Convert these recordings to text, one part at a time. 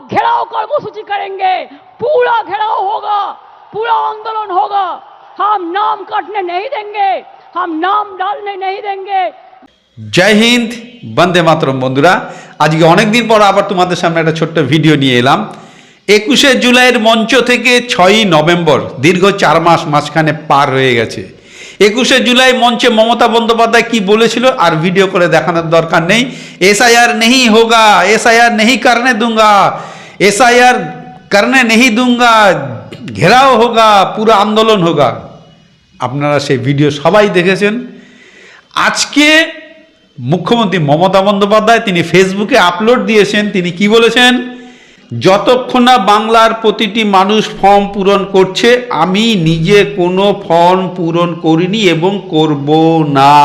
घेराव कर्मसूची करेंगे पूरा घेराव होगा पूरा आंदोलन होगा हम नाम काटने नहीं देंगे हम नाम डालने नहीं देंगे জয় হিন্দ বন্দে মাতরম বন্ধুরা আজকে অনেকদিন পর আবার তোমাদের সামনে একটা ছোট্ট ভিডিও নিয়ে এলাম একুশে জুলাইয়ের মঞ্চ থেকে ছয়ই নভেম্বর দীর্ঘ চার মাস মাঝখানে পার হয়ে গেছে একুশে জুলাই মঞ্চে মমতা বন্দ্যোপাধ্যায় কি বলেছিল আর ভিডিও করে দেখানোর দরকার নেই। এসআইআর নেই হোগা, এসআইআর নেই কারণে দুঙ্গা, এসআইআর কারণে নেই দুঙ্গা, ঘেরাও হোগা, পুরো আন্দোলন হোগা। আপনারা সেই ভিডিও সবাই দেখেছেন। আজকে মুখ্যমন্ত্রী মমতা বন্দ্যোপাধ্যায় তিনি ফেসবুকে আপলোড দিয়েছেন। তিনি কি বলেছেন? যতক্ষণ না বাংলার প্রতিটি মানুষ ফর্ম পূরণ করছে, আমি নিজে কোনো ফর্ম পূরণ করিনি এবং করব না।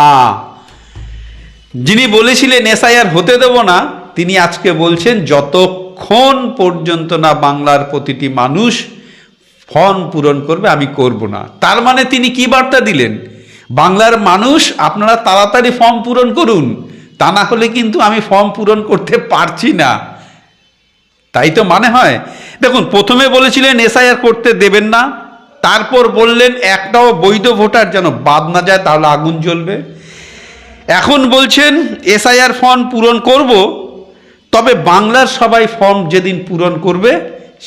যিনি বলেছিলেন, এসআইআর হতে দেব না, তিনি আজকে বলছেন, যতক্ষণ পর্যন্ত না বাংলার প্রতিটি মানুষ ফর্ম পূরণ করবে, আমি করব না। তার মানে তিনি কি বার্তা দিলেন? বাংলার মানুষ, আপনারা তাড়াতাড়ি ফর্ম পূরণ করুন। তা না হলে কিন্তু আমি ফর্ম পূরণ করতে পারছি না। তাই তো মানে হয়। দেখুন, প্রথমে বলেছিলেন এসআইআর করতে দেবেন না। তারপর বললেন, একটাও বৈধ ভোটার যেন বাদ না যায়, তাহলে আগুন জ্বলবে। এখন বলছেন এসআইআর ফর্ম পূরণ করব, তবে বাংলার সবাই ফর্ম যেদিন পূরণ করবে,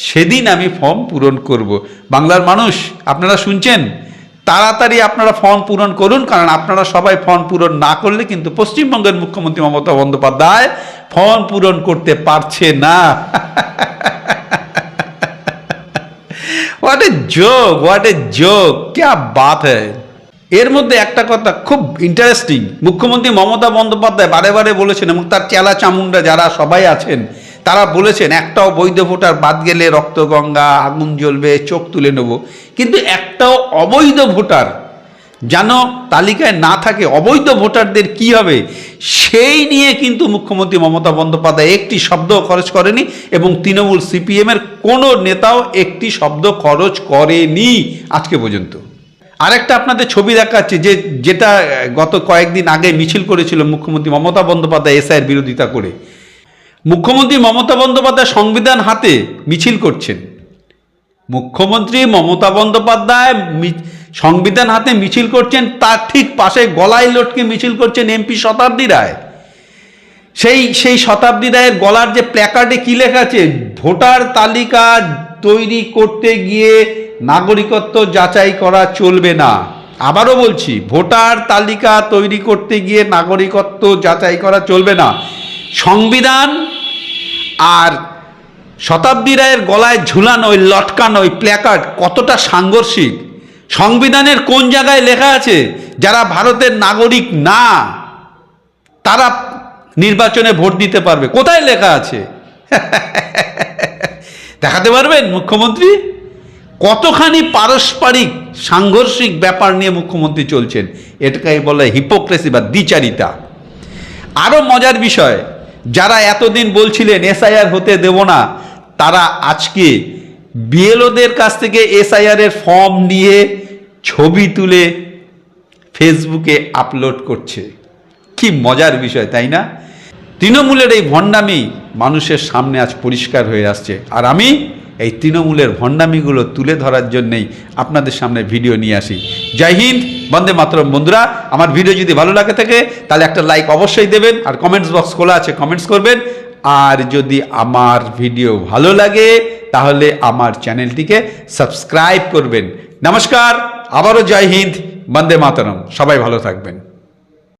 সেদিন আমি ফর্ম পূরণ করব। বাংলার মানুষ, আপনারা শুনছেন? তাড়াতাড়ি আপনারা ফর্ম পূরণ করুন, কারণ আপনারা সবাই ফর্ম পূরণ না করলে কিন্তু পশ্চিমবঙ্গের মুখ্যমন্ত্রী মমতা বন্দ্যোপাধ্যায় ফর্ম পূরণ করতে পারছে না। হোয়াট এ যোগ হোয়াট এ যোগ ক্যা বাত এর মধ্যে একটা কথা খুব ইন্টারেস্টিং মুখ্যমন্ত্রী মমতা বন্দ্যোপাধ্যায় বারে বারে বলেছেন এবং তার চেলা চামুন্ডা যারা সবাই আছেন, তারা বলেছেন, একটাও বৈধ ভোটার বাদ গেলে রক্তগঙ্গা আগুন জ্বলবে, চোখ তুলে নেব। কিন্তু একটাও অবৈধ ভোটার যেন তালিকায় না থাকে অবৈধ ভোটারদের কি হবে? সেই নিয়ে কিন্তু মুখ্যমন্ত্রী মমতা বন্দ্যোপাধ্যায় একটি শব্দ খরচ করেনি এবং তৃণমূল সিপিএমের কোনো নেতাও একটি শব্দ খরচ করেনি আজকে পর্যন্ত। আরেকটা আপনাদের ছবি দেখাচ্ছে যে, যেটা গত কয়েকদিন আগে মিছিল করেছিল মুখ্যমন্ত্রী মমতা বন্দ্যোপাধ্যায় এসআইয়ের বিরোধিতা করে। মুখ্যমন্ত্রী মমতা বন্দ্যোপাধ্যায় সংবিধান হাতে মিছিল করছেন। মুখ্যমন্ত্রী মমতা বন্দ্যোপাধ্যায় সংবিধান হাতে মিছিল করছেন, তার ঠিক পাশে গলায় লটকে মিছিল করছেন এমপি শতাব্দী রায়। সেই সেই শতাব্দী রায়ের গলার যে প্ল্যাকার্ডে কি লেখা আছে? ভোটার তালিকা তৈরি করতে গিয়ে নাগরিকত্ব যাচাই করা চলবে না। আবারও বলছি, ভোটার তালিকা তৈরি করতে গিয়ে নাগরিকত্ব যাচাই করা চলবে না। সংবিধান আর শতাব্দী রায়ের গলায় ঝুলানো ওই লটকানো ওই প্ল্যাকার্ড কতটা সাংঘর্ষিক? সংবিধানের কোন জায়গায় লেখা আছে, যারা ভারতের নাগরিক না, তারা নির্বাচনে ভোট দিতে পারবে। কোথায় লেখা আছে? দেখাতে পারবেন মুখ্যমন্ত্রী? কতখানি পারস্পরিক, সাংঘর্ষিক ব্যাপার নিয়ে মুখ্যমন্ত্রী চলছেন এটাকেই বলে হিপোক্রেসি বা দ্বিচারিতা। আরও মজার বিষয়, যারা এতদিন বলছিলেন, এসআইআর হতে দেব না, তারা আজকে বিএলওদের কাছ থেকে এসআইআর এর ফর্ম নিয়ে ছবি তুলে ফেসবুকে আপলোড করছে। কি মজার বিষয়, তাই না? তৃণমূলের এই ভণ্ডামি মানুষের সামনে আজ পরিষ্কার হয়ে আসছে। আর আমি এই তৃণমূলের ভণ্ডামিগুলো তুলে ধরার জন্যেই আপনাদের সামনে ভিডিও নিয়ে আসি। জয় হিন্দ, বন্দে মাতরম। বন্ধুরা, আমার ভিডিও যদি ভালো লাগে থাকে, তাহলে একটা লাইক অবশ্যই দেবেন, আর কমেন্টস বক্স খোলা আছে কমেন্টস করবেন। আর যদি আমার ভিডিও ভালো লাগে, তাহলে আমার চ্যানেলটিকে সাবস্ক্রাইব করবেন। নমস্কার, আবারও জয় হিন্দ, বন্দে মাতরম। সবাই ভালো থাকবেন।